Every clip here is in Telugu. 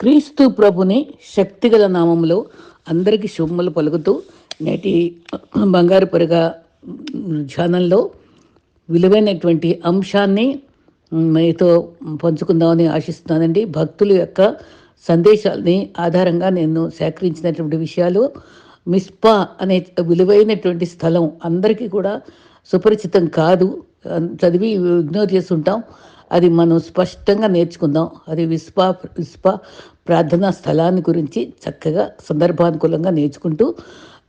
క్రీస్తు ప్రభుని శక్తిగల నామంలో అందరికీ శుభములు పలుకుతూ నేటి బంగారు పొరగా ఛానల్లో విలువైనటువంటి అంశాన్ని మీతో పంచుకుందామని ఆశిస్తున్నానండి. భక్తుల యొక్క సందేశాలని ఆధారంగా నేను సేకరించినటువంటి విషయాలు మిస్పా అనే విలువైనటువంటి స్థలం అందరికీ కూడా సుపరిచితం కాదు. చదివి ఇగ్నోర్ చేస్తుంటాం. అది మనం స్పష్టంగా నేర్చుకుందాం. అది విస్పా విస్పా ప్రార్థనా స్థలాన్ని గురించి చక్కగా సందర్భానుకూలంగా నేర్చుకుంటూ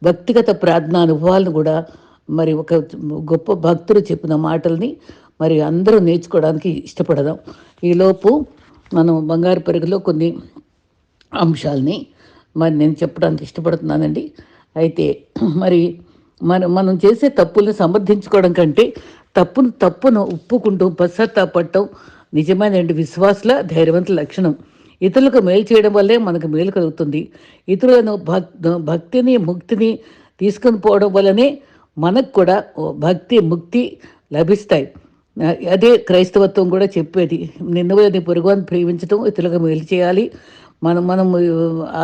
వ్యక్తిగత ప్రార్థనా అనుభవాలను కూడా మరి ఒక గొప్ప భక్తులు చెప్పిన మాటల్ని మరి అందరూ నేర్చుకోవడానికి ఇష్టపడదాం. ఈలోపు మనం బంగారు పెరుగులో కొన్ని అంశాలని మరి నేను చెప్పడానికి ఇష్టపడుతున్నానండి. అయితే మరి మనం మనం చేసే తప్పుల్ని సమర్థించుకోవడం కంటే తప్పును తప్పును ఒప్పుకుంటూ పశ్చాత్తాపడటం నిజమైన విశ్వాసుల ధైర్యవంతుల లక్షణం. ఇతరులకు మేలు చేయడం వల్లే మనకు మేలు కలుగుతుంది. ఇతరులను భక్ భక్తిని ముక్తిని తీసుకొని పోవడం వల్లనే మనకు కూడా భక్తి ముక్తి లభిస్తాయి. అదే క్రైస్తవత్వం కూడా చెప్పేది. నిన్నవని పొరుగుని ప్రేమించడం ఇతరులకు మేలు చేయాలి. మనం మనం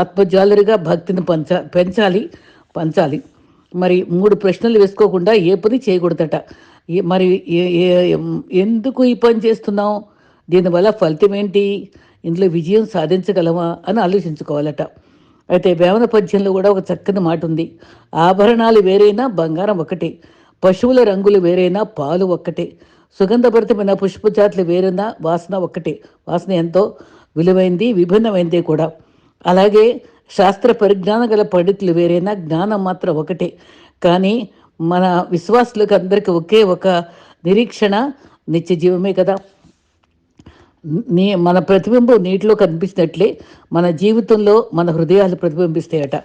ఆత్మజాలరిగా భక్తిని పంచ పెంచాలి పంచాలి. మరి మూడు ప్రశ్నలు వేసుకోకుండా ఏ పని చేయకూడదట. మరి ఎందుకు ఈ పని చేస్తున్నాం దీనివల్ల ఫలితం ఏంటి? ఇందులో విజయం సాధించగలమా అని ఆలోచించుకోవాలట. అయితే వేమన పద్యంలో కూడా ఒక చక్కని మాట ఉంది. ఆభరణాలు వేరైనా బంగారం ఒకటే పశువుల రంగులు వేరైనా పాలు ఒక్కటే సుగంధభరితమైన పుష్పజాతులు వేరైనా వాసన ఒక్కటే. వాసన ఎంతో విలువైంది విభిన్నమైంది కూడా. అలాగే శాస్త్ర పరిజ్ఞానం గల పండితులు వేరైనా జ్ఞానం మాత్రం ఒకటే కానీ మన విశ్వాసులకు అందరికీ ఒకే ఒక నిరీక్షణ నిత్య జీవమే కదా. నీ మన ప్రతిబింబం నీటిలో కనిపించినట్లే మన జీవితంలో మన హృదయాలు ప్రతిబింబిస్తాయట.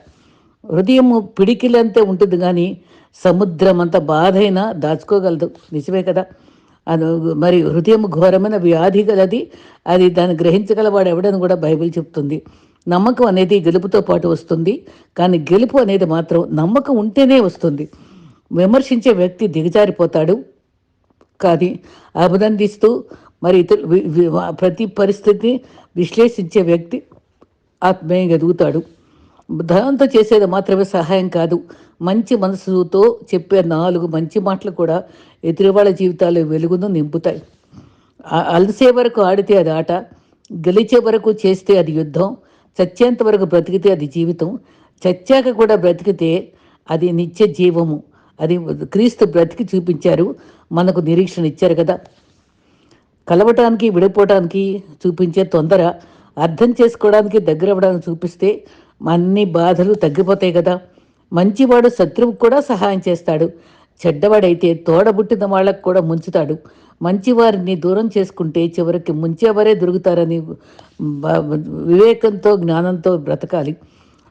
హృదయము పిడికిలంతే ఉంటుంది కానీ సముద్రం అంత బాధైనా దాచుకోగలదు. నిజమే కదా. అది మరి హృదయం ఘోరమైన వ్యాధి గలది అది దాన్ని గ్రహించగలవాడు ఎవడని కూడా బైబిల్ చెప్తుంది. నమ్మకం అనేది గెలుపుతో పాటు వస్తుంది కానీ గెలుపు అనేది మాత్రం నమ్మకం ఉంటేనే వస్తుంది. విమర్శించే వ్యక్తి దిగజారిపోతాడు. కానీ అభినందిస్తూ మరి ఇతరు ప్రతి పరిస్థితిని విశ్లేషించే వ్యక్తి ఆత్మీయంగా ఎదుగుతాడు. ధనంతో చేసేది మాత్రమే సహాయం కాదు. మంచి మనసుతో చెప్పే నాలుగు మంచి మాటలు కూడా ఎదురువాళ్ళ జీవితాలు వెలుగును నింపుతాయి. అలసే వరకు ఆడితే అది ఆట గెలిచే వరకు చేస్తే అది యుద్ధం చచ్చేంత వరకు బ్రతికితే అది జీవితం చచ్చాక కూడా బ్రతికితే అది నిత్య జీవము. అది క్రీస్తు బ్రతికి చూపించారు. మనకు నిరీక్షణ ఇచ్చారు కదా. కలవటానికి విడిపోవటానికి చూపించే తొందర అర్థం చేసుకోవడానికి దగ్గర అవ్వడానికి చూపిస్తే అన్ని బాధలు తగ్గిపోతాయి కదా. మంచివాడు శత్రువుకు కూడా సహాయం చేస్తాడు. చెడ్డవాడైతే తోడబుట్టిన వాళ్ళకు కూడా ముంచుతాడు. మంచివారిని దూరం చేసుకుంటే చివరికి ముంచేవారే దొరుకుతారని వివేకంతో జ్ఞానంతో బ్రతకాలి.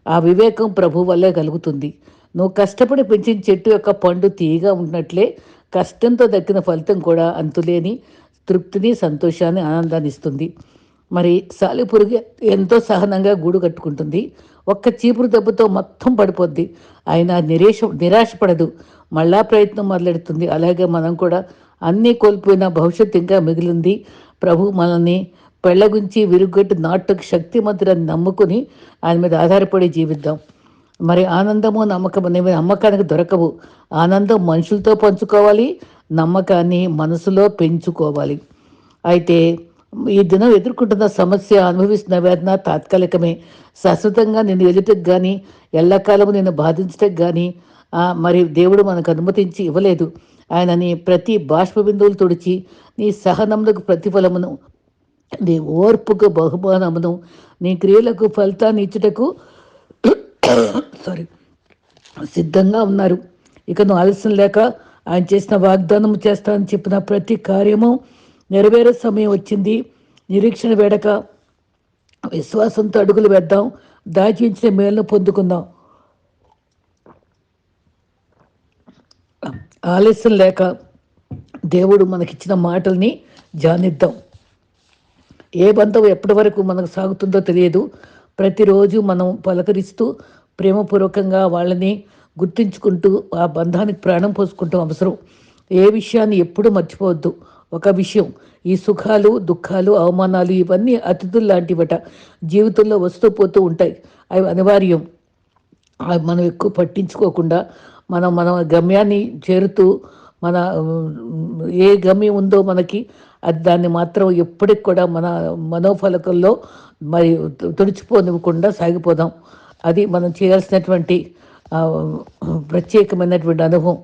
ఆ వివేకం ప్రభు వల్లే కలుగుతుంది. నువ్వు కష్టపడి పెంచిన చెట్టు యొక్క పండు తీయగా ఉన్నట్లే కష్టంతో దక్కిన ఫలితం కూడా అంతులేని తృప్తిని సంతోషాన్ని ఆనందాన్ని ఇస్తుంది. మరి సాలిపురుగు ఎంతో సహనంగా గూడు కట్టుకుంటుంది. ఒక్క చీపురు దెబ్బతో మొత్తం పడిపోద్ది. ఆయన నిరేష నిరాశపడదు. మళ్ళా ప్రయత్నం మొదలెడుతుంది. అలాగే మనం కూడా అన్నీ కోల్పోయిన భవిష్యత్తు ఇంకా మిగిలింది. ప్రభు మనల్ని పెళ్ళగుంచి విరుగ్గట్టు నాటుకు శక్తి శక్తిమంతులని నమ్ముకుని ఆయన మీద ఆధారపడి జీవిద్దాం. మరి ఆనందము నమ్మకం అనేవి నమ్మకానికి దొరకవు. ఆనందం మనుషులతో పంచుకోవాలి నమ్మకాన్ని మనసులో పెంచుకోవాలి. అయితే ఈ దినం ఎదుర్కొంటున్న సమస్య అనుభవిస్తున్న వేదన తాత్కాలికమే. శాశ్వతంగా నేను ఎదుటకు కానీ ఎల్లకాలము నేను బాధించటకు కానీ మరి దేవుడు మనకు అనుమతించి ఇవ్వలేదు. ఆయనని ప్రతి బాష్ప బిందువులు తుడిచి నీ సహనములకు ప్రతిఫలమును నీ ఓర్పుకు బహుమానమును నీ క్రియలకు ఫలితాన్ని ఇచ్చుటకు సారీ సిద్ధంగా ఉన్నారు. ఇక నువ్వు ఆలస్యం లేక ఆయన చేసిన వాగ్దానం చేస్తానని చెప్పిన ప్రతి కార్యము నెరవేరే సమయం వచ్చింది. నిరీక్షణ వేడక విశ్వాసంతో అడుగులు వేద్దాం. దాచించిన మేలును పొందుకుందాం. ఆలస్యం లేక దేవుడు మనకిచ్చిన మాటల్ని జానిద్దాం ఏ బంధం ఎప్పటి వరకు మనకు సాగుతుందో తెలియదు. ప్రతిరోజు మనం పలకరిస్తూ ప్రేమపూర్వకంగా వాళ్ళని గుర్తించుకుంటూ ఆ బంధానికి ప్రాణం పోసుకుంటూ అవసరం. ఏ విషయాన్ని ఎప్పుడు మర్చిపోవద్దు. ఒక విషయం ఈ సుఖాలు దుఃఖాలు అవమానాలు ఇవన్నీ అతిథులు లాంటివట జీవితంలో వస్తూ పోతూ ఉంటాయి. అవి అనివార్యం. అవి మనం ఎక్కువ పట్టించుకోకుండా మనం మన గమ్యాన్ని చేరుతూ మన ఏ గమ్యం ఉందో మనకి అది దాన్ని మాత్రం ఎప్పటికి కూడా మన మనోఫలకంలో మరి తుడిచిపోనివ్వకుండా సాగిపోదాం. అది మనం చేయాల్సినటువంటి ప్రత్యేకమైనటువంటి అనుభవం.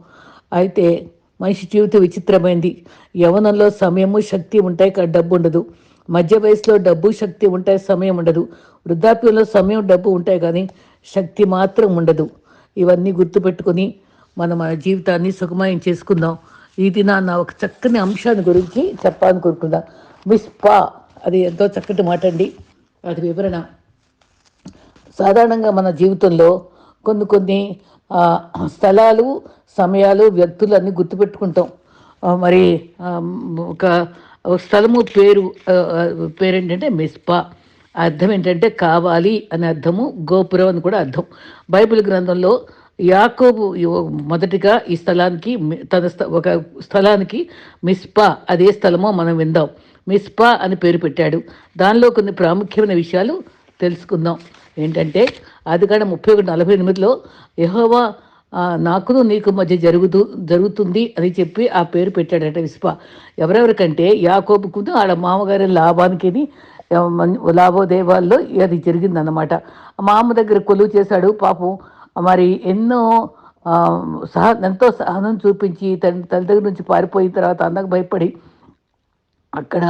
అయితే మనిషి జీవితం విచిత్రమైంది. యవనంలో సమయము శక్తి ఉంటాయి కానీ డబ్బు ఉండదు. మధ్య వయసులో డబ్బు శక్తి ఉంటాయి సమయం ఉండదు. వృద్ధాప్యంలో సమయం డబ్బు ఉంటాయి కానీ శక్తి మాత్రం ఉండదు. ఇవన్నీ గుర్తుపెట్టుకొని మనం మన జీవితాన్ని సుఖమయం చేసుకుందాం. ఇది నా నా ఒక చక్కని అంశాన్ని గురించి చెప్పాలని కోరుకుందా మిస్ పా అది ఎంతో చక్కటి మాట అండి. అది వివరణ. సాధారణంగా మన జీవితంలో కొన్ని కొన్ని స్థలాలు సమయాలు వ్యక్తులు అన్నీ గుర్తుపెట్టుకుంటాం మరి ఒక స్థలము పేరు పేరు ఏంటంటే మిస్పా అర్థం ఏంటంటే కావాలి అనే అర్థము గోపురం అని కూడా అర్థం. బైబిల్ గ్రంథంలో యాకోబు మొదటిగా ఈ స్థలానికి తన స్థ- ఒక స్థలానికి మిస్పా అదే స్థలమో మనం విందాం. మిస్పా అని పేరు పెట్టాడు. దానిలో కొన్ని ప్రాముఖ్యమైన విషయాలు తెలుసుకుందాం. ఏంటంటే అది కాడ ముప్పై ఒకటి నలభై ఎనిమిదిలో యహోవా నాకును నీకు మధ్య జరుగుతూ జరుగుతుంది అని చెప్పి ఆ పేరు పెట్టాడట విస్పా ఎవరెవరికంటే యాకోబుకును ఆడ మామగారి లాభానికి లాభోదేవాల్లో అది జరిగిందన్నమాట. మామ దగ్గర కొలువు చేశాడు. పాపం మరి ఎన్నో సహ ఎంతో సహనం చూపించి తన తల్లి దగ్గర నుంచి పారిపోయిన తర్వాత అందకు భయపడి అక్కడ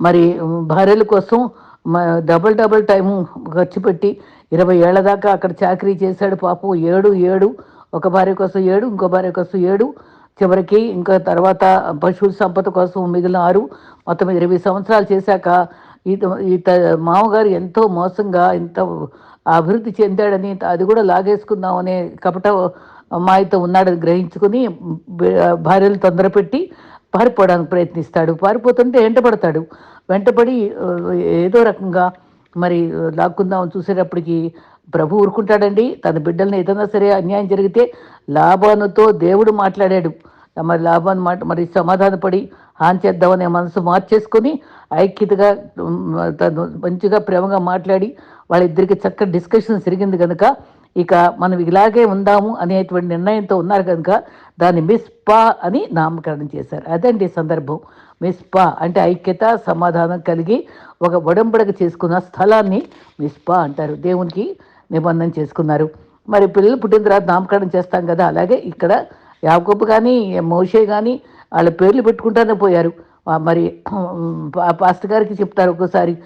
మరి భార్యల కోసం మ- డబల్ డబుల్ ఖర్చు పెట్టి ఇరవై ఏళ్ళ దాకా అక్కడ చాకరీ చేశాడు పాపం. ఏడు ఏడు ఒక భార్య కోసం ఏడు ఇంకో భార్య కోసం ఏడు. చివరికి ఇంకా తర్వాత పశువుల సంపద కోసం మిగిలిన ఆరు. మొత్తం ఇరవై సంవత్సరాలు చేశాక ఈత ఈ మామగారు ఎంతో మోసంగా ఎంత అభివృద్ధి చెందాడని అది కూడా లాగేసుకుందామనే కపట మాయతో ఉన్నాడని గ్రహించుకుని భార్యలు తొందరపెట్టి పారిపోవడానికి ప్రయత్నిస్తాడు. పారిపోతుంటే వెంటపడతాడు. వెంటపడి ఏదో రకంగా మరి లాక్కుందామని చూసేటప్పటికి ప్రభు ఊరుకుంటాడండి. తన బిడ్డల్ని ఏదైనా సరే అన్యాయం జరిగితే లాభానుతో దేవుడు మాట్లాడాడు. మరి లాభాన్ని మాట మరి సమాధానపడి హాని చేద్దామనే మనసు మార్చేసుకొని ఐక్యతగా తను మంచిగా ప్రేమగా మాట్లాడి వాళ్ళిద్దరికి చక్కటి డిస్కషన్ జరిగింది కనుక ఇక మనం ఇలాగే ఉందాము అనేటువంటి నిర్ణయంతో ఉన్నారు కనుక దాన్ని మిస్పా అని నామకరణం చేశారు. అదండి సందర్భం. మిస్పా అంటే ఐక్యత సమాధానం కలిగి ఒక ఒడంబడక చేసుకున్న స్థలాన్ని మిస్పా అంటారు. దేవునికి నిబంధన చేసుకున్నారు. మరి పిల్లలు పుట్టిన తర్వాత నామకరణం చేస్తాం కదా అలాగే ఇక్కడ యాకోబు కానీ మోషే కానీ వాళ్ళ పేర్లు పెట్టుకుంటానే పోయారు. మరి పా- గారికి చెప్తారు ఒక్కోసారి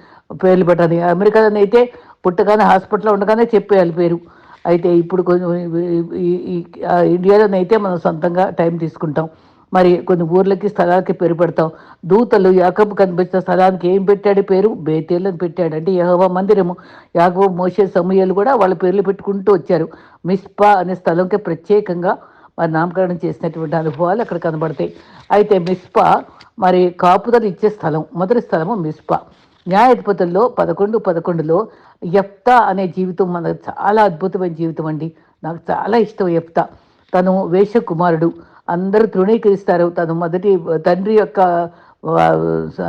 పేర్లు పెట్టని అమెరికాలో అయితే పుట్టగానే హాస్పిటల్లో ఉండగానే చెప్పేయాలి పేరు. అయితే ఇప్పుడు కొంచెం ఇండియాలోనైతే మనం సొంతంగా టైం తీసుకుంటాం. మరి కొన్ని ఊర్లకి స్థలాలకి పేరు పెడతాం. దూతలు యాకబు కనిపించిన స్థలానికి ఏం పెట్టాడు పేరు? బేతేలు అని పెట్టాడు. అంటే యహోవా మందిరము. యాకబు మోసే సమూహలు కూడా వాళ్ళ పేర్లు పెట్టుకుంటూ వచ్చారు. మిస్పా అనే స్థలంకి ప్రత్యేకంగా మరి నామకరణం చేసినటువంటి అనుభవాలు అక్కడ కనబడతాయి. అయితే మిస్పా మరి కాపుదలు ఇచ్చే స్థలం మొదటి స్థలము మిస్పా. న్యాయాధిపతుల్లో పదకొండు పదకొండులో యప్త అనే జీవితం మనకు చాలా అద్భుతమైన జీవితం అండి. నాకు చాలా ఇష్టం యప్త తను వేషకుమారుడు. అందరూ తృణీకరిస్తారు. తను మొదటి తండ్రి యొక్క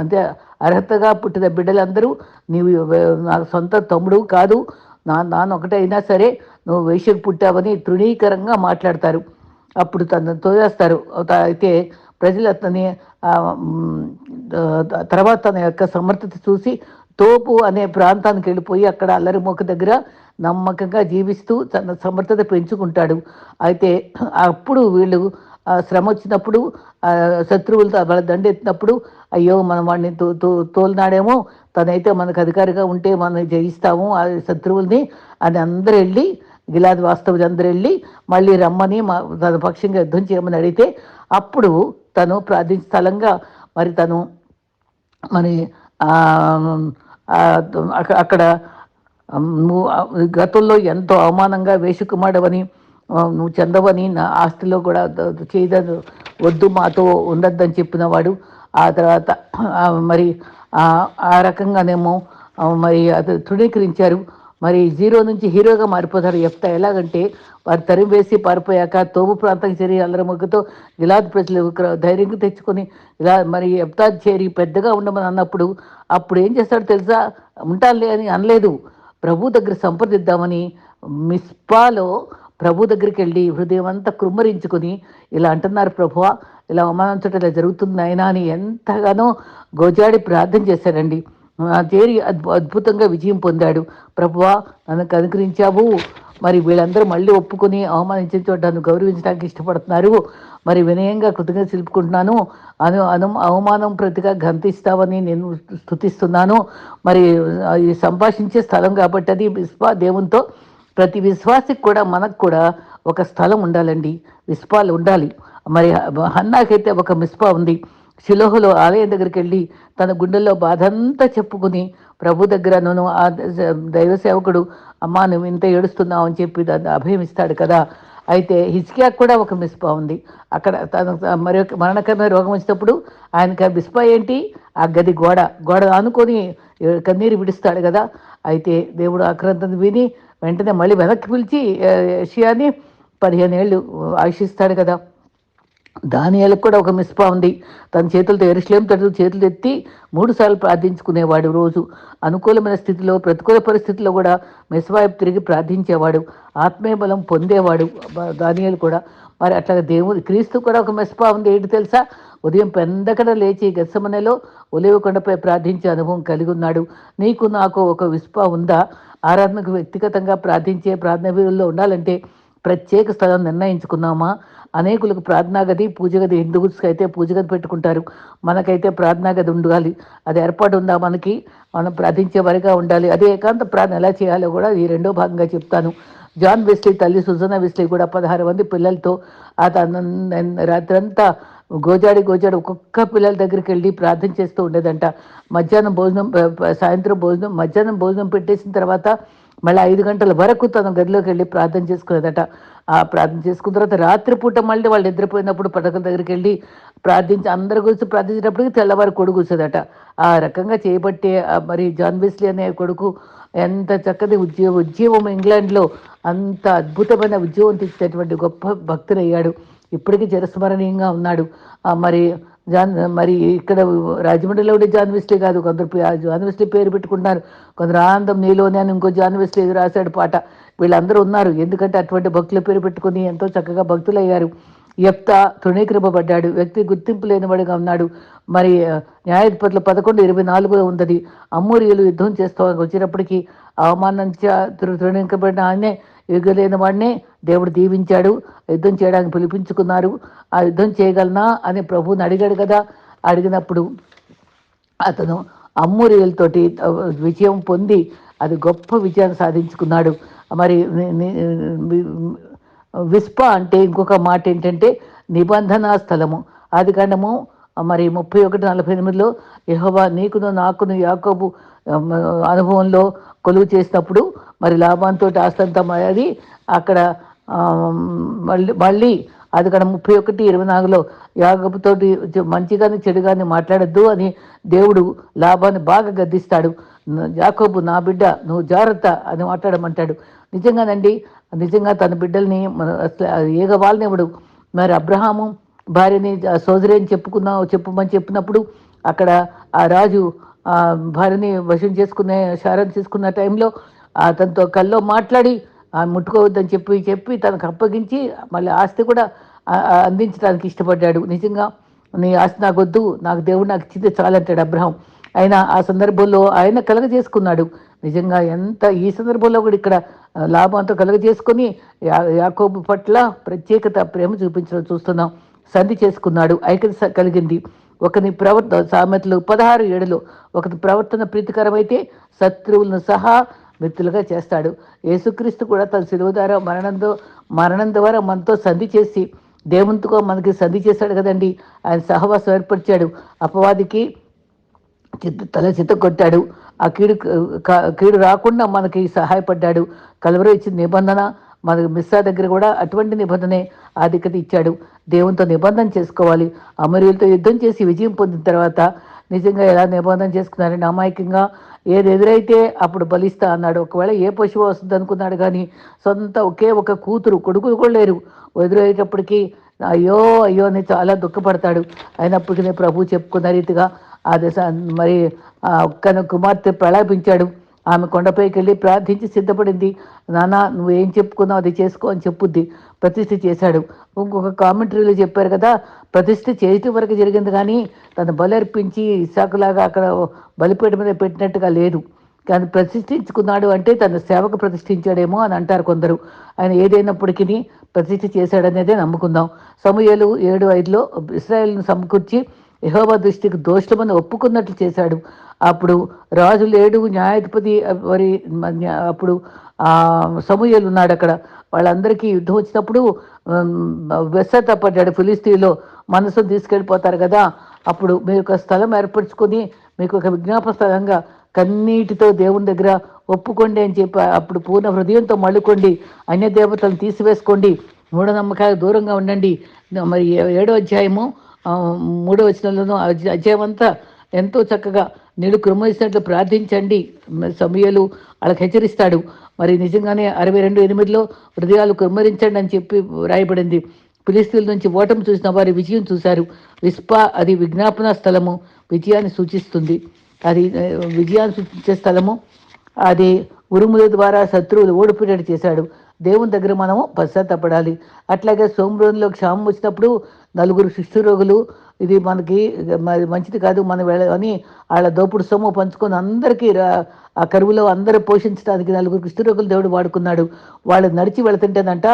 అంటే అర్హతగా పుట్టిన బిడ్డలందరూ నీవు నాకు సొంత తమ్ముడు కాదు. నా నాన్న ఒకటైనా సరే నువ్వు వేషకు పుట్టావని తృణీకరంగా మాట్లాడతారు. అప్పుడు తను తోచేస్తారు అయితే ప్రజలు అతని తర్వాత తన యొక్క సమర్థత చూసి తోపు అనే ప్రాంతానికి వెళ్ళిపోయి అక్కడ అల్లరిమోక దగ్గర నమ్మకంగా జీవిస్తూ తన సమర్థత పెంచుకుంటాడు. అయితే అప్పుడు వీళ్ళు శ్రమ వచ్చినప్పుడు శత్రువులతో వాళ్ళ దండెత్తినప్పుడు అయ్యో మనం వాడిని తో తో తోలినాడేమో తనైతే మనకు అధికారిగా ఉంటే మనం జయిస్తాము ఆ శత్రువుల్ని అని అందరూ వెళ్ళి గిలాది వాస్తవులు అందరూ వెళ్ళి మళ్ళీ రమ్మని మా తన పక్షంగా యుద్ధం చేయమని అడిగితే అప్పుడు తను ప్రార్థించే స్థలంగా మరి తను మరి ఆ, అక్కడ నువ్వు గతంలో ఎంతో అవమానంగా వేసుకుమాడవని నువ్వు చెందవని నా ఆస్తిలో కూడా ద- చేయదని వద్దు మాతో ఉండొద్దని చెప్పినవాడు. ఆ తర్వాత మరి ఆ రకంగానేమో మరి అది తృణీకరించారు. మరి జీరో నుంచి హీరోగా మారిపోతాడు. ఎఫ్తా ఎలాగంటే వారు తరిమి వేసి పారిపోయాక తోపు ప్రాంతం చేరి అందరి ముగ్గుతో గిలాద్ ప్రజలు ధైర్యం ధైర్యంగా తెచ్చుకొని ఇలా మరి ఎఫ్తాద్ చేరి పెద్దగా ఉండమని అన్నప్పుడు అప్పుడు ఏం చేస్తాడో తెలుసా? ఉంటానులే అని అనలేదు. ప్రభు దగ్గర సంప్రదిద్దామని మిస్పాలో ప్రభు దగ్గరికి వెళ్ళి హృదయం అంతా కృమ్మరించుకుని ఇలా అంటున్నారు ప్రభువా ఇలా అవమానించడం ఇలా జరుగుతుంది అయినా అని ఎంతగానో గోజాడి ప్రార్థన చేశారండి చేరి అద్భు అద్భుతంగా విజయం పొందాడు. ప్రభువా నన్ను కనుకరించావు. మరి వీళ్ళందరూ మళ్ళీ ఒప్పుకొని అవమానించిన చోట నన్ను గౌరవించడానికి ఇష్టపడుతున్నారు. మరి వినయంగా కృతజ్ఞత తెలుపుకుంటున్నాను. అను అను అవమానం ప్రతిగా గంతిస్తావని నేను స్థుతిస్తున్నాను మరి అది సంభాషించే స్థలం కాబట్టి అది విశ్వా దేవునితో ప్రతి విశ్వాసికి కూడా మనకు కూడా ఒక స్థలం ఉండాలండి. విశ్వాలు ఉండాలి. మరి హన్నాకైతే ఒక మిస్పా ఉంది. శిలోహలో ఆలయం దగ్గరికి వెళ్ళి తన గుండెల్లో బాధ అంతా చెప్పుకుని ప్రభు దగ్గర నన్ను ఆ దైవ సేవకుడు అమ్మా నువ్వు ఇంత ఏడుస్తున్నావు అని చెప్పి దాన్ని అభయం ఇస్తాడు కదా. అయితే హిజ్కియా కూడా ఒక మిస్పా ఉంది. అక్కడ తను మరి మరణకరమైన రోగం వచ్చినప్పుడు ఆయనకి ఆ మిస్పా ఏంటి? ఆ గది గోడ. గోడ ఆనుకొని కన్నీరు విడుస్తాడు కదా. అయితే దేవుడు ఆక్రాంతం విని వెంటనే మళ్ళీ వెనక్కి పిలిచి షియాని పదిహేను ఏళ్ళు ఆశిస్తాడు కదా. దానియాలకు కూడా ఒక మిస్పా ఉంది. తన చేతులతో ఎరుశ్లేం తట్టు చేతులు ఎత్తి మూడు సార్లు ప్రార్థించుకునేవాడు రోజు. అనుకూలమైన స్థితిలో ప్రతికూల పరిస్థితుల్లో కూడా మిస్వాయిపు తిరిగి ప్రార్థించేవాడు. ఆత్మీయ బలం పొందేవాడు దానియాలు కూడా. మరి అట్లా దేవుడు క్రీస్తు కూడా ఒక మెస్పా ఉంది. ఏంటి తెలుసా? ఉదయం పెందకడ లేచి గసమనెలో ఒలివకొండపై ప్రార్థించే అనుభవం కలిగి ఉన్నాడు. నీకు నాకు ఒక విస్పా ఉందా? ఆరాధనకు వ్యక్తిగతంగా ప్రార్థించే ప్రార్థన వీరుల్లో ఉండాలంటే ప్రత్యేక స్థలం నిర్ణయించుకున్నామా అనేకులకు ప్రార్థనా గది హిందూస్కి అయితే పూజగది పెట్టుకుంటారు. మనకైతే ప్రార్థనా గది ఉండాలి. అది ఏర్పాటు ఉందా మనకి? మనం ప్రార్థించే వారిగా ఉండాలి. అదే ఏకాంత ప్రార్థన ఎలా చేయాలో కూడా ఈ రెండో భాగంగా చెప్తాను. జాన్ వెస్లీ తల్లి సుజనా వెస్లీ కూడా పదహారు మంది పిల్లలతో ఆ తన రాత్రంతా గోజాడి గోజాడి ఒక్కొక్క పిల్లల దగ్గరికి వెళ్ళి ప్రార్థన చేస్తూ ఉండేదంట. మధ్యాహ్నం భోజనం సాయంత్రం భోజనం మధ్యాహ్నం భోజనం పెట్టేసిన తర్వాత మళ్ళీ ఐదు గంటల వరకు తన గదిలోకి వెళ్ళి ప్రార్థన చేసుకునేదట. ఆ ప్రార్థన చేసుకున్న తర్వాత రాత్రిపూట మళ్ళీ వాళ్ళు నిద్రపోయినప్పుడు పథకం దగ్గరికి వెళ్ళి ప్రార్థించి అందరి గురించి ప్రార్థించేటప్పటికి తెల్లవారు కొడుకు కూర్చోదట. ఆ రకంగా చేపట్టే మరి జాన్ వెస్లీ అనే కొడుకు ఎంత చక్కటి ఉద్యోగ ఉద్యమం ఇంగ్లాండ్లో అంత అద్భుతమైన ఉద్యోగం తెచ్చినటువంటి గొప్ప భక్తుడయ్యాడు. ఇప్పటికీ చిరస్మరణీయంగా ఉన్నాడు. మరి జాన్ మరి ఇక్కడ రాజమండ్రిలో ఉండే జాన్ వెస్లీ కాదు కొందరు పే- జాన్ వెస్లీ పేరు పెట్టుకుంటున్నారు. కొందరు ఆనందం నీలోనే అని ఇంకో జాన్ వెస్లీ రాశాడు పాట. వీళ్ళందరూ ఉన్నారు. ఎందుకంటే అటువంటి భక్తుల పేరు పెట్టుకుని ఎంతో చక్కగా భక్తులయ్యారు. యప్త తృణీకరింపబడ్డాడు. వ్యక్తి గుర్తింపు లేనివాడిగా ఉన్నాడు. మరి ఆ, న్యాయాధిపతులు పదకొండు ఇరవై నాలుగులో ఉన్నది. అమ్మూరియులు యుద్ధం చేస్తూ వచ్చినప్పటికీ అవమానం తృ- తృణీకరింపబడిన ఆయనే యుగలేని వాడినే దేవుడు దీవించాడు. యుద్ధం చేయడానికి పిలిపించుకున్నారు. ఆ యుద్ధం చేయగలనా? అని ప్రభువుని అడిగాడు కదా. అడిగినప్పుడు అతను అమ్మూరియులతోటి విజయం పొంది అది గొప్ప విజయాన్ని సాధించుకున్నాడు. మరి విస్ప అంటే ఇంకొక మాట ఏంటంటే నిబంధన స్థలము. ఆది కాండము మరి ముప్పై ఒకటి నలభై ఎనిమిదిలో యహోవా నీకును నాకును యాకోబు అనుభవంలో కొలువు చేసినప్పుడు మరి లాభంతో ఆస్తంతా అది అక్కడ మళ్ళీ మళ్ళీ అది ఇక్కడ ముప్పై ఒకటి ఇరవై నాలుగులో యాగపుతోటి మంచిగాని చెడుగాని మాట్లాడద్దు అని దేవుడు లాభాన్ని బాగా గద్దిస్తాడు. యాకోబు నా బిడ్డ నువ్వు జాగ్రత్త అని మాట్లాడమంటాడు. నిజంగానండి నిజంగా తన బిడ్డల్ని మన మరి అబ్రహాము భార్యని సోదరి అని చెప్పుకున్నా చెప్పమని చెప్పినప్పుడు అక్కడ ఆ రాజు భార్యని వశం చేసుకునే శారం తీసుకున్న టైంలో అతనితో కల్లో మాట్లాడి ముట్టుకోవద్దని చెప్పి చెప్పి తనకు అప్పగించి మళ్ళీ ఆస్తి కూడా అందించడానికి ఇష్టపడ్డాడు. నిజంగా నీ ఆస్తి నాకు వద్దు నాకు దేవుడు నాకు ఇచ్చింది చాలంటాడు అబ్రహం. ఆయన ఆ సందర్భంలో ఆయన కలగ చేసుకున్నాడు నిజంగా ఎంత ఈ సందర్భంలో కూడా ఇక్కడ లాభంతో కలగ చేసుకొని యాకోబు పట్ల ప్రత్యేకత ప్రేమ చూపించడం చూస్తున్నాం. సంధి చేసుకున్నాడు. ఐక్యత స- కలిగింది. ఒకని ప్రవర్తన సామెతలు పదహారు ఏడులో ఒకని ప్రవర్తన ప్రీతికరమైతే శత్రువులను సహా మిత్రులుగా చేస్తాడు. యేసుక్రీస్తు కూడా తన శిలువ ద్వారా మరణంతో మరణం ద్వారా మనతో సంధి చేసి దేవునితో మనకి సంధి చేశాడు కదండి. ఆయన సహవాసం ఏర్పరిచాడు. అపవాదికి చిత్త తల చిత్త కొట్టాడు. ఆ కీడు కీడు రాకుండా మనకి సహాయపడ్డాడు. కలవరం ఇచ్చిన నిబంధన మనకి మిస్సా దగ్గర కూడా అటువంటి నిబంధనే. ఆధిక్యత ఇచ్చాడు. దేవునితో నిబంధన చేసుకోవాలి. అమరీలతో యుద్ధం చేసి విజయం పొందిన తర్వాత నిజంగా ఎలా నిబంధన చేసుకున్నారని అమాయకంగా ఏది ఎదురైతే అప్పుడు బలిస్తా అన్నాడు. ఒకవేళ ఏ పశువు వస్తుంది అనుకున్నాడు కానీ సొంత ఒకే ఒక కూతురు కొడుకులు కూడా లేరు. ఎదురయ్యేటప్పటికీ అయ్యో అయ్యో అని చాలా దుఃఖపడతాడు. అయినప్పటికీ ప్రభు చెప్పుకున్న రీతిగా ఆ దశ మరి ఆ ఒక్కన కుమార్తె ప్రలాపించాడు. ఆమె కొండపైకి వెళ్ళి ప్రార్థించి సిద్ధపడింది. నాన్న నువ్వేం చెప్పుకున్నావు అది చేసుకో అని చెప్పుద్ది. ప్రతిష్ఠ చేశాడు. ఇంకొక కామెంటరీలో చెప్పారు కదా ప్రతిష్ఠ చేయటం వరకు జరిగింది కానీ తను బలర్పించి ఇసాకులాగా అక్కడ బలిపేట మీద పెట్టినట్టుగా లేదు. కానీ ప్రతిష్ఠించుకున్నాడు అంటే తన సేవకు ప్రతిష్ఠించాడేమో అని అంటారు కొందరు. ఆయన ఏదైనప్పటికీ ప్రతిష్ఠ చేశాడనేదే నమ్ముకుందాం. సమూహలు ఏడు ఐదులో ఇస్రాయల్ను సమకూర్చి యహోవా దృష్టికి దోషులమని ఒప్పుకున్నట్లు చేశాడు. అప్పుడు రాజు లేడు న్యాయాధిపతి మరి అప్పుడు సమూహలు ఉన్నాడు అక్కడ. వాళ్ళందరికీ యుద్ధం వచ్చినప్పుడు వెసతపడ్డాడు ఫిలిస్తీన్లో. మనసును తీసుకెళ్ళిపోతారు కదా. అప్పుడు మీరు ఒక స్థలం ఏర్పరచుకొని మీకు ఒక విజ్ఞాపన స్థలంగా కన్నీటితో దేవుని దగ్గర ఒప్పుకోండి అని చెప్పి అప్పుడు పూర్ణ హృదయంతో మళ్ళుకోండి. అన్య దేవతలను తీసివేసుకోండి. మూఢనమ్మకాలకు దూరంగా ఉండండి. మరి ఏడో అధ్యాయము మూడో వచనంలోనూ ఆ ఎంతో చక్కగా నేను కృమించినట్లు ప్రార్థించండి. సమయలు వాళ్ళకి హెచ్చరిస్తాడు. మరి నిజంగానే అరవై రెండు ఎనిమిదిలో హృదయాలు కుమ్మరించండి అని చెప్పి రాయబడింది ఫిలిస్తీన్ల నుంచి ఓటమి చూసిన వారి విజయం చూశారు. విస్పా అది విజ్ఞాపన స్థలము విజయాన్ని సూచిస్తుంది. అది విజయాన్ని సూచించే స్థలము అది ఉరుముల ద్వారా శత్రువులు ఓడిపోయేటట్టు చేశాడు. దేవుని దగ్గర మనము పశ్చాత్తపడాలి. అట్లాగే సోమరంలో క్షామం వచ్చినప్పుడు నలుగురు శిష్టు రోగులు ఇది మనకి మంచిది కాదు మనం వెళ్ళ అని వాళ్ళ దోపుడు సొమ్ము పంచుకొని అందరికీ ఆ కరువులో అందరూ పోషించడానికి నలుగురు కుష్ఠరోగులు దేవుడు వాడుకున్నాడు. వాళ్ళు నడిచి వెళుతుంటేనంట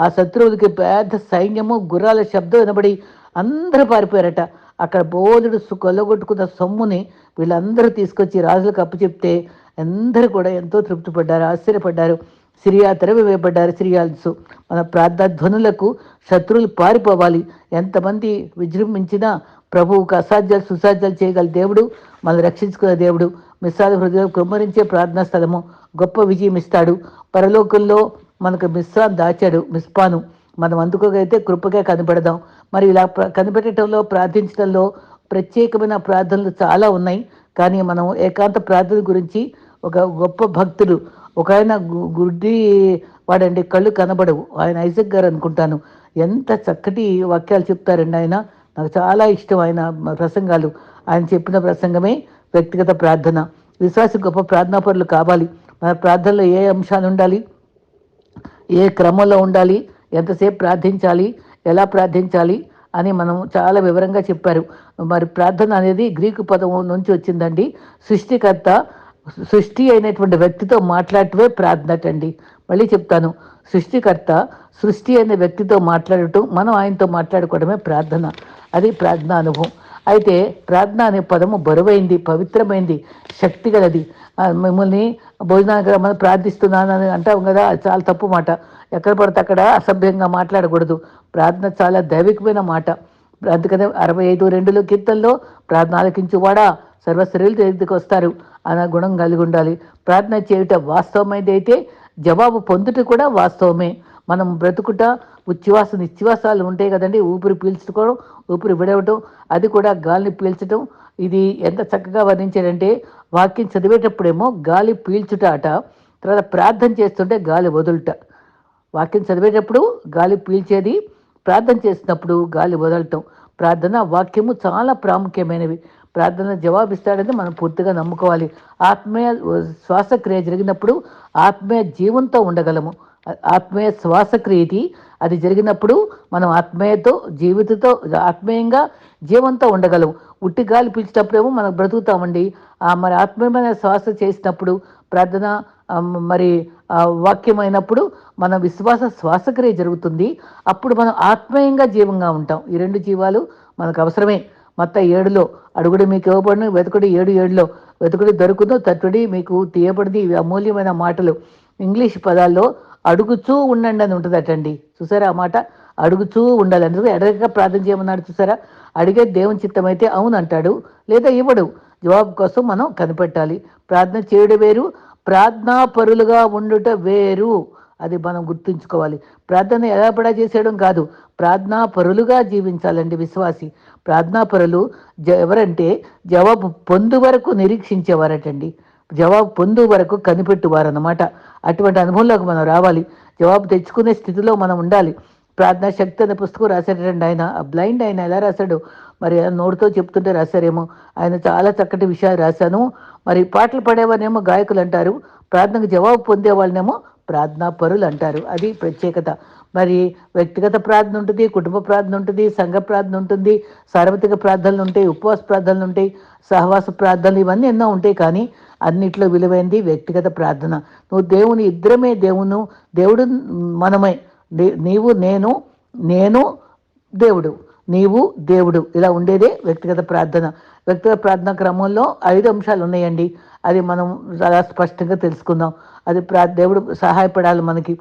ఆ శత్రువులకి పెద్ద సైన్యము గుర్రాల శబ్దం వినబడి అందరూ పారిపోయారట. అక్కడ బోధుడు కొల్లగొట్టుకున్న సొమ్ముని వీళ్ళందరూ తీసుకొచ్చి రాజులకు అప్పచెప్తే అందరూ కూడా ఎంతో తృప్తి పడ్డారు ఆశ్చర్యపడ్డారు. సిరియా తెరవి వేయబడ్డారు సిరియాల్సు. మన ప్రార్థధ్వనులకు శత్రువులు పారిపోవాలి. ఎంతమంది విజృంభించినా ప్రభువుకు అసాధ్యాలు సుసాధ్యాలు చేయగల దేవుడు మనల్ని రక్షించుకునే దేవుడు. మిస్సాల హృదయం కుమ్మరించే ప్రార్థనా స్థలము. గొప్ప విజయం ఇస్తాడు. పరలోకంలో మనకు మిస్సాన్ దాచాడు మిస్పాను. మనం అందుకోగైతే కృపగా కనబడదాం. మరి ఇలా కనిపెట్టడంలో ప్రార్థించడంలో ప్రత్యేకమైన ప్రార్థనలు చాలా ఉన్నాయి. కానీ మనం ఏకాంత ప్రార్థన గురించి ఒక గొప్ప భక్తుడు ఒక ఆయన గుడ్డి వాడండి కళ్ళు కనబడవు. ఆయన ఐజక్ గారు అనుకుంటాను. ఎంత చక్కటి వాక్యాలు చెప్తారండి ఆయన. నాకు చాలా ఇష్టం ఆయన ప్రసంగాలు. ఆయన చెప్పిన ప్రసంగమే వ్యక్తిగత ప్రార్థన. విశ్వాస గొప్ప ప్రార్థనా పరులు కావాలి. మన ప్రార్థనలో ఏ అంశాలు ఉండాలి? ఏ క్రమంలో ఉండాలి? ఎంతసేపు ప్రార్థించాలి? ఎలా ప్రార్థించాలి? అని మనం చాలా వివరంగా చెప్పారు. మరి ప్రార్థన అనేది గ్రీకు పదం నుంచి వచ్చిందండి. సృష్టికర్త సృష్టి అయినటువంటి వ్యక్తితో మాట్లాడటమే ప్రార్థనటండి. మళ్ళీ చెప్తాను సృష్టికర్త సృష్టి అనే వ్యక్తితో మాట్లాడటం మనం ఆయనతో మాట్లాడుకోవడమే ప్రార్థన. అది ప్రార్థన అనుభవం. అయితే ప్రార్థన అనే పదము బరువైంది పవిత్రమైంది శక్తి గలది. మిమ్మల్ని భోజనానికి ప్రార్థిస్తున్నాను అని అంటాం కదా అది చాలా తప్పు మాట. ఎక్కడ పడితే అక్కడ అసభ్యంగా మాట్లాడకూడదు. ప్రార్థన చాలా దైవికమైన మాట. అందుకనే అరవై ఐదు రెండులో కీర్తనలో ప్రార్థన ఆలకించువాడా? సర్వశ్రీలు దగ్గరికి వస్తారు. అన్న గుణం కలిగి ఉండాలి. ప్రార్థన చేయుట వాస్తవమైనది అయితే జవాబు పొందుట కూడా వాస్తవమే. మనం బ్రతుకుట ఉచ్ఛ్వాస నిశ్వాసాలు ఉంటాయి కదండి. ఊపిరి పీల్చుకోవడం ఊపిరి విడవటం అది కూడా గాలిని పీల్చడం ఇది ఎంత చక్కగా వర్ణించారంటే వాక్యం చదివేటప్పుడేమో గాలి పీల్చుట అట తర్వాత ప్రార్థన చేస్తుంటే గాలి వదులుట. వాక్యం చదివేటప్పుడు గాలి పీల్చేది ప్రార్థన చేసినప్పుడు గాలి వదలటం. ప్రార్థన వాక్యము చాలా ప్రాముఖ్యమైనవి. ప్రార్థన జవాబిస్తాడని మనం పూర్తిగా నమ్ముకోవాలి. ఆత్మీయ శ్వాసక్రియ జరిగినప్పుడు ఆత్మీయ జీవంతో ఉండగలము. ఆత్మీయ శ్వాసక్రియది అది జరిగినప్పుడు మనం ఆత్మీయతో జీవితతో ఆత్మీయంగా జీవంతో ఉండగలము. ఉట్టి గాలి పీల్చేటప్పుడేమో మనం బ్రతుకుతామండి. ఆ మరి ఆత్మీయమైన శ్వాస చేసినప్పుడు ప్రార్థన మరి వాక్యమైనప్పుడు మన విశ్వాస శ్వాసక్రియ జరుగుతుంది. అప్పుడు మనం ఆత్మీయంగా జీవంగా ఉంటాం. ఈ రెండు జీవాలు మనకు అవసరమే. మత్త ఏడులో. అడుగుడు మీకు ఇవ్వబడిన వెతుకుడి ఏడు ఏడులో. వెతుకుడి దొరుకును తట్టుడి మీకు తీయబడింది ఇవి అమూల్యమైన మాటలు. ఇంగ్లీష్ పదాల్లో అడుగుచూ ఉండండి అని ఉంటుందటండి. చూసారా ఆ మాట? అడుగుచూ ఉండాలి. అందుకే ఎడగక ప్రార్థన చేయమన్నాడు చూసారా? అడిగే దేవుని చిత్తం అయితే అవును అంటాడు లేదా ఇవ్వడు. జవాబు కోసం మనం కనిపెట్టాలి. ప్రార్థన చేయడం వేరు ప్రార్థనాపరులుగా ఉండుట వేరు. అది మనం గుర్తుంచుకోవాలి. ప్రార్థన ఎలా పడా చేసేయడం కాదు. ప్రార్థనా పరులుగా జీవించాలండి విశ్వాసి. ప్రార్థనా పరులు జ ఎవరంటే జవాబు పొందు వరకు నిరీక్షించేవారటండి. జవాబు పొందు వరకు కనిపెట్టువారు అన్నమాట అటువంటి అనుభవంలోకి మనం రావాలి. జవాబు తెచ్చుకునే స్థితిలో మనం ఉండాలి. ప్రార్థనా శక్తి అనే పుస్తకం రాశాడండి ఆయన. ఆ బ్లైండ్ ఆయన ఎలా రాశాడు? మరి నోటితో చెప్తుంటే రాశారేమో. ఆయన చాలా చక్కటి విషయాలు రాశాను. మరి పాటలు పాడేవారినేమో గాయకులు అంటారు. ప్రార్థనకు జవాబు పొందే వాళ్ళనేమో ప్రార్థనా పరులు అంటారు. అది ప్రత్యేకత. మరి వ్యక్తిగత ప్రార్థన ఉంటుంది కుటుంబ ప్రార్థన ఉంటుంది సంఘ ప్రార్థన ఉంటుంది సార్వత్రిక ప్రార్థనలు ఉంటాయి ఉపవాస ప్రార్థనలు ఉంటాయి సహవాస ప్రార్థనలు ఇవన్నీ ఎన్నో ఉంటాయి కానీ అన్నిట్లో విలువైంది వ్యక్తిగత ప్రార్థన. నువ్వు దేవుని ఇద్దరమే దేవును దేవుడు మనమే. నీవు నేను నేను దేవుడు. నీవు దేవుడు. ఇలా ఉండేదే వ్యక్తిగత ప్రార్థన. వ్యక్తిగత ప్రార్థన క్రమంలో ఐదు అంశాలు ఉన్నాయండి. అది మనం చాలా స్పష్టంగా తెలుసుకుందాం. అది ప్రా దేవుడు సహాయపడాలి మనకి.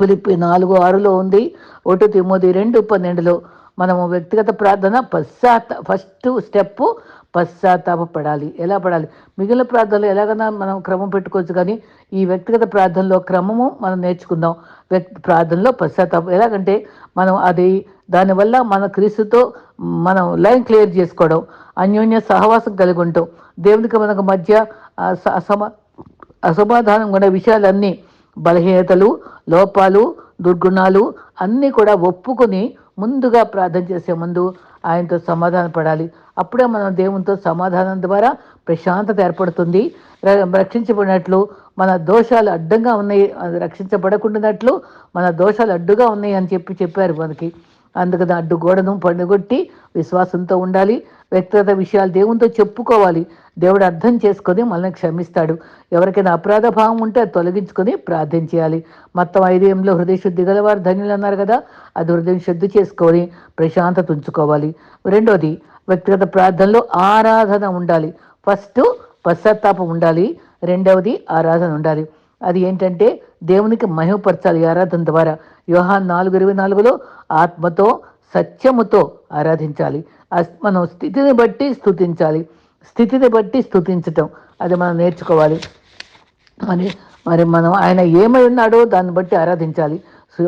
పిలిపి నాలుగు ఆరులో ఉంది ఒకటి తిమ్మది రెండు పన్నెండులో. మనము వ్యక్తిగత ప్రార్థన పశ్చాత్త ఫస్ట్ స్టెప్ పశ్చాత్తాపడాలి ఎలా పడాలి? మిగిలిన ప్రార్థనలు ఎలాగైనా మనం క్రమం పెట్టుకోవచ్చు కానీ ఈ వ్యక్తిగత ప్రార్థనలో క్రమము మనం నేర్చుకుందాం. వ్యక్తి ప్రార్థనలో పశ్చాత్తాపం. ఎలాగంటే మనం అది దానివల్ల మన క్రీస్తుతో మనం లైన్ క్లియర్ చేసుకోవడం అన్యోన్య సహవాసం కలిగి ఉంటాం. దేవునికి మనకు మధ్య సమ అసమాధానం ఉన్న విషయాలన్నీ బలహీనతలు లోపాలు దుర్గుణాలు అన్నీ కూడా ఒప్పుకొని ముందుగా ప్రార్థన చేసే ముందు ఆయనతో సమాధాన పడాలి. అప్పుడే మనం దేవునితో సమాధానం ద్వారా ప్రశాంతత ఏర్పడుతుంది. రక్షించబడినట్లు మన దోషాలు అడ్డంగా ఉన్నాయి అది రక్షించబడకుండానట్లు మన దోషాలు అడ్డుగా ఉన్నాయి అని చెప్పి చెప్పారు మనకి. అందుకని అడ్డు గోడను పండుగొట్టి విశ్వాసంతో ఉండాలి. వ్యక్తిగత విషయాలు దేవునితో చెప్పుకోవాలి. దేవుడు అర్థం చేసుకొని మనల్ని క్షమిస్తాడు. ఎవరికైనా అపరాధ భావం ఉంటే అది తొలగించుకొని ప్రార్థన చేయాలి. మొత్తం ఐదేంలో హృదయ శుద్ధి గలవారు ధన్యులు అన్నారు కదా అది హృదయం శుద్ధి చేసుకొని ప్రశాంతత ఉంచుకోవాలి. రెండోది వ్యక్తిగత ప్రార్థనలో ఆరాధన ఉండాలి. ఫస్ట్ పశ్చాత్తాపం ఉండాలి. రెండవది ఆరాధన ఉండాలి. అది ఏంటంటే దేవునికి మహిమపరచాలి ఆరాధన ద్వారా. యోహాన్ నాలుగు ఇరవై నాలుగులో ఆత్మతో సత్యముతో ఆరాధించాలి. మనం స్థితిని బట్టి స్థుతించాలి. స్థితిని బట్టి స్థుతించటం. అది మనం నేర్చుకోవాలి. మరి మరి మనం ఆయన ఏమై ఉన్నాడో దాన్ని బట్టి ఆరాధించాలి.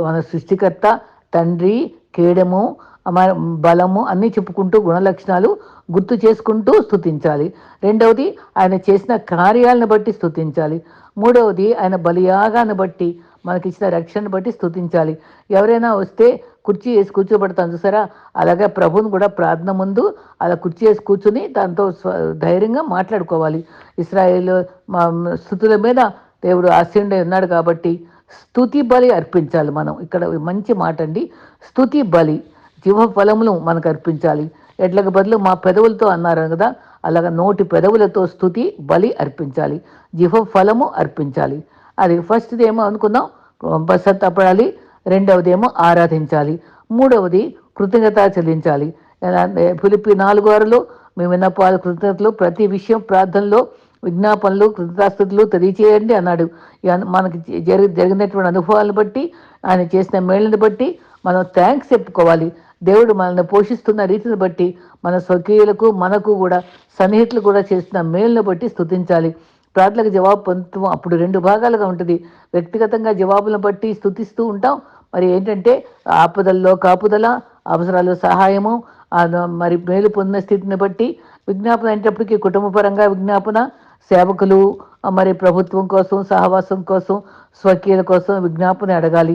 మన సృష్టికర్త తండ్రి కేడము మన బలము అన్నీ చెప్పుకుంటూ గుణలక్షణాలు గుర్తు చేసుకుంటూ స్థుతించాలి. రెండవది ఆయన చేసిన కార్యాలను బట్టి స్థుతించాలి. మూడవది ఆయన బలియాగాన్ని బట్టి మనకిచ్చిన రక్షణను బట్టి స్థుతించాలి. ఎవరైనా వస్తే కుర్చీ వేసి కూర్చోబెడతాను చూసారా? అలాగే ప్రభువుని కూడా ప్రార్థన ముందు అలా కుర్చీ వేసి కూర్చుని దాంతో ధైర్యంగా మాట్లాడుకోవాలి. ఇస్రాయేల్ మా స్థుతుల మీద దేవుడు ఆశీనుడై ఉన్నాడు కాబట్టి స్థుతి బలి అర్పించాలి మనం. ఇక్కడ మంచి మాట అండి. స్థుతి బలి జీవ ఫలములు మనకు అర్పించాలి. ఎట్లకు బదులు మా పెదవులతో అన్నారు కదా అలాగ నోటి పెదవులతో స్థుతి బలి అర్పించాలి. జీవ ఫలము అర్పించాలి. అది ఫస్ట్ది ఏమో అనుకుందాం. పశ్చాత్తాపడాలి రెండవదేమో ఆరాధించాలి. మూడవది కృతజ్ఞత చెల్లించాలి. పిలిపి నాలుగు ఆరులో మేము విన్నపాలు కృతజ్ఞతలు ప్రతి విషయం ప్రార్థనలో విజ్ఞాపనలు కృతజ్ఞతాస్తుతులు తెలియచేయండి అన్నాడు. మనకి జరి జరిగినటువంటి అనుభవాలను బట్టి ఆయన చేసిన మేళ్ళని బట్టి మనం థ్యాంక్స్ చెప్పుకోవాలి. దేవుడు మనల్ని పోషిస్తున్న రీతిని బట్టి మన స్వకీయులకు మనకు కూడా సన్నిహితులు కూడా చేస్తున్న మేలును బట్టి స్థుతించాలి ప్రార్థనలకు జవాబు పొందుతాం అప్పుడు రెండు భాగాలుగా ఉంటుంది. వ్యక్తిగతంగా జవాబులను బట్టి స్తుతిస్తూ ఉంటాం. మరి ఏంటంటే ఆపదల్లో కాపుదల అవసరాల్లో సహాయము మరి మేలు పొందిన స్థితిని బట్టి విజ్ఞాపన అయినప్పటికీ కుటుంబపరంగా విజ్ఞాపన సేవకులు మరి ప్రభుత్వం కోసం సహవాసం కోసం స్వకీయుల కోసం విజ్ఞాపన అడగాలి.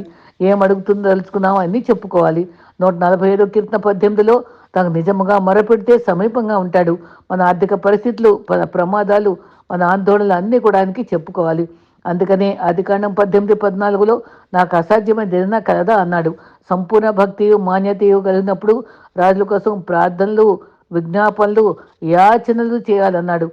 ఏం అడుగుతుందో తెలుసుకున్నామో అన్నీ చెప్పుకోవాలి. నూట నలభై ఏడో కీర్తన పద్దెనిమిదిలో తనకు నిజముగా మొరపెడితే సమీపంగా ఉంటాడు. మన ఆర్థిక పరిస్థితులు ప్రమాదాలు మన ఆందోళనలు అన్నీ కూడా ఆయనకి చెప్పుకోవాలి. అందుకనే అధికాండం పద్దెనిమిది పద్నాలుగులో నాకు అసాధ్యమైన ఏదైనా కలదా అన్నాడు. సంపూర్ణ భక్తియు మాన్యతయు కలిగినప్పుడు రాజుల కోసం ప్రార్థనలు విజ్ఞాపనలు యాచనలు చేయాలన్నాడు.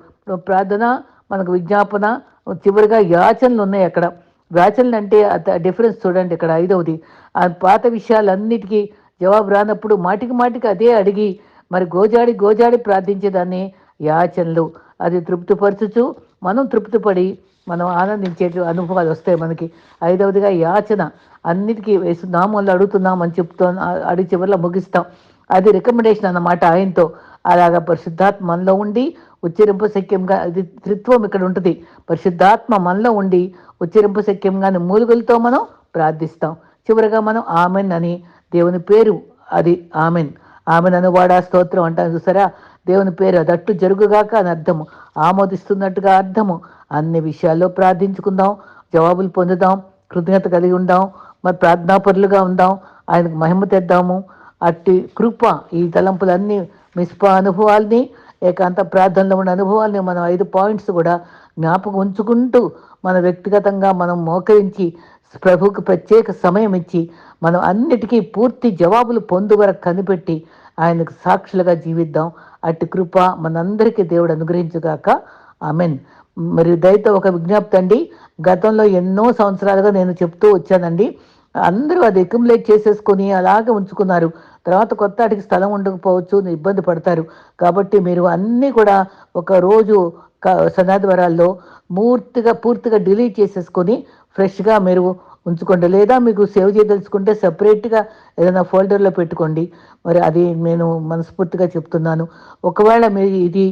ప్రార్థన మనకు విజ్ఞాపన చివరిగా యాచనలు ఉన్నాయి అక్కడ. యాచనలు అంటే డిఫరెన్స్ చూడండి ఇక్కడ ఐదవది. ఆ పాత విషయాలన్నిటికీ జవాబు రానప్పుడు మాటికి మాటికి అదే అడిగి మరి గోజాడి గోజాడి ప్రార్థించేదాన్ని యాచనలు. అది తృప్తిపరచుచు మనం తృప్తిపడి మనం ఆనందించే అనుభవాలు వస్తాయి మనకి. ఐదవదిగా యాచన అన్నిటికీ వేసు నామంలో అడుగుతున్నామని చెప్తూ అడిగి చివరిలో ముగిస్తాం. అది రికమెండేషన్ అన్నమాట ఆయనతో. అలాగా పరిశుద్ధాత్మ మనలో ఉండి ఉచ్చరింపు శక్యంగా ఇది త్రిత్వం ఇక్కడ ఉంటుంది. పరిశుద్ధాత్మ మనలో ఉండి ఉచ్చరింపు శక్యంగాని మూలుగులతో మనం ప్రార్థిస్తాం. చివరిగా మనం ఆమెన్ అని దేవుని పేరు. అది ఆమెన్. ఆమెన్ అనువాడా స్తోత్రం అంటాను చూసారా? దేవుని పేరు అదట్టు జరుగుగాక అని అర్థము. ఆమోదిస్తున్నట్టుగా అర్థము. అన్ని విషయాల్లో ప్రార్థించుకుందాం జవాబులు పొందుదాం కృతజ్ఞత కలిగి ఉందాం మరి ప్రార్థనాపరులుగా ఉందాం ఆయనకు మహిమ తెద్దాము. అట్టి కృప ఈ తలంపులన్నీ మిస్పా అనుభవాల్ని ఏకాంత ప్రార్థనలో ఉన్న అనుభవాల్ని మనం ఐదు పాయింట్స్ కూడా జ్ఞాపకం ఉంచుకుంటూ మన వ్యక్తిగతంగా మనం మోకరించి ప్రభువుకు ప్రత్యేక సమయం ఇచ్చి మనం అన్నిటికీ పూర్తి జవాబులు పొందు వరకు కనిపెట్టి ఆయనకు సాక్షులుగా జీవిద్దాం. అట్టి కృప మనందరికీ దేవుడు అనుగ్రహించుగాక. ఆమెన్. మరి దయతో ఒక విజ్ఞప్తి అండి. గతంలో ఎన్నో సంవత్సరాలుగా నేను చెప్తూ వచ్చానండి. అందరూ అది ఎక్యుములేట్ చేసేసుకొని అలాగే ఉంచుకున్నారు. తర్వాత కొత్త ఆటికి స్థలం ఉండకపోవచ్చు ఇబ్బంది పడతారు. కాబట్టి మీరు అన్నీ కూడా ఒక రోజు సనాద్వరాల్లో పూర్తిగా పూర్తిగా డిలీట్ చేసేసుకొని ఫ్రెష్గా మీరు ఉంచుకోండి. లేదా మీకు సేవ్ చేయదలుచుకుంటే సపరేట్గా ఏదైనా ఫోల్డర్లో పెట్టుకోండి. మరి అది నేను మనస్ఫూర్తిగా చెప్తున్నాను. ఒకవేళ మీరు ఇది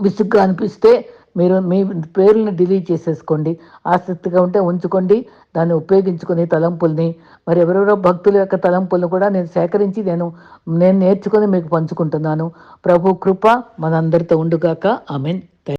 విసుగ్గా అనిపిస్తే మీరు మీ పేర్లను డిలీట్ చేసేసుకోండి. ఆసక్తిగా ఉంటే ఉంచుకోండి. దాన్ని ఉపయోగించుకుని తలంపుల్ని. మరి ఎవరెవరో భక్తుల యొక్క తలంపులను కూడా నేను సేకరించి నేను నేను నేర్చుకొని మీకు పంచుకుంటున్నాను. ప్రభు కృప మనందరితో ఉండుగాక. మీన్